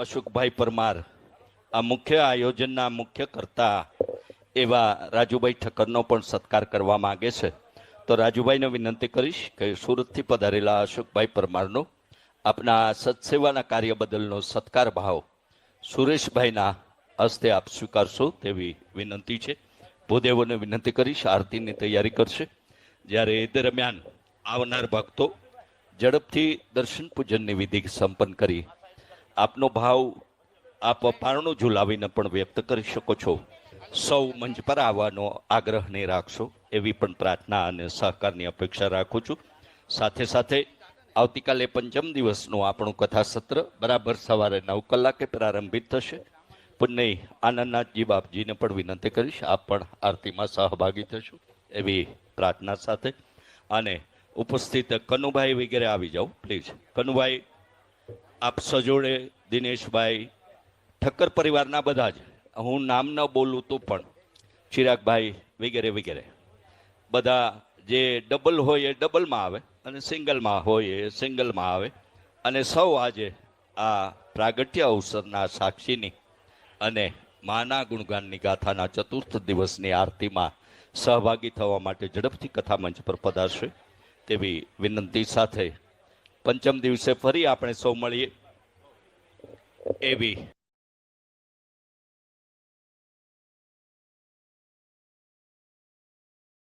અશોકભાઈ પરમાર, આ મુખ્ય આયોજનના મુખ્ય કરતા એવા રાજુભાઈ ઠક્કરનો પણ સત્કાર કરવા માંગે છે. તો રાજુભાઈને વિનંતી કરીશ કે સુરતથી પધારેલા અશોકભાઈ પરમારનો આપના સત્સેવાના કાર્ય બદલનો સત્કાર ભાવ સુરેશભાઈના હસ્તે આપ સ્વીકારશો તેવી વિનંતી છે. ભૂદેવોને વિનંતી કરીશ, આરતીની તૈયારી કરશે. જ્યારે એ દરમિયાન આવનાર ભક્તો ઝડપથી દર્શન પૂજનની વિધિ સંપન્ન કરી આપનો ભાવ આપ પારણું ઝુલાવીને પણ વ્યક્ત કરી શકો છો. સૌ મંચ પર આવવાનો આગ્રહ નહીં રાખશો, એવી પણ પ્રાર્થના અને સહકારની અપેક્ષા રાખું છું. સાથે સાથે આવતીકાલે પંચમ દિવસનું આપણું કથા સત્ર બરાબર સવારે નવ કલાકે પ્રારંભિત થશે. પુણ્ય આનંદનાથજી બાપજીને પણ વિનંતી કરીશ, આપ પણ આરતીમાં સહભાગી થશો, એવી પ્રાર્થના સાથે. અને ઉપસ્થિત કનુભાઈ વગેરે આવી જાઓ, પ્લીઝ. કનુભાઈ આપ સજોડે દિનેશભાઈ, ઠક્કર પરિવારના બધા જ. હું નામ ન બોલું તો પણ ચિરાગભાઈ વગેરે વગેરે. બધા જે ડબલ હોય એ ડબલમાં આવે અને સિંગલમાં હોય એ સિંગલમાં આવે. અને સૌ આજે આ પ્રાગટ્ય અવસરના સાક્ષીની અને માના ગુણગાનની ગાથાના ચતુર્થ દિવસની આરતીમાં સહભાગી થવા માટે ઝડપથી કથા મંચ પર પધારશે તેવી વિનંતી સાથે પંચમ દિવસે ફરી આપણે સૌ મળીએ. એવી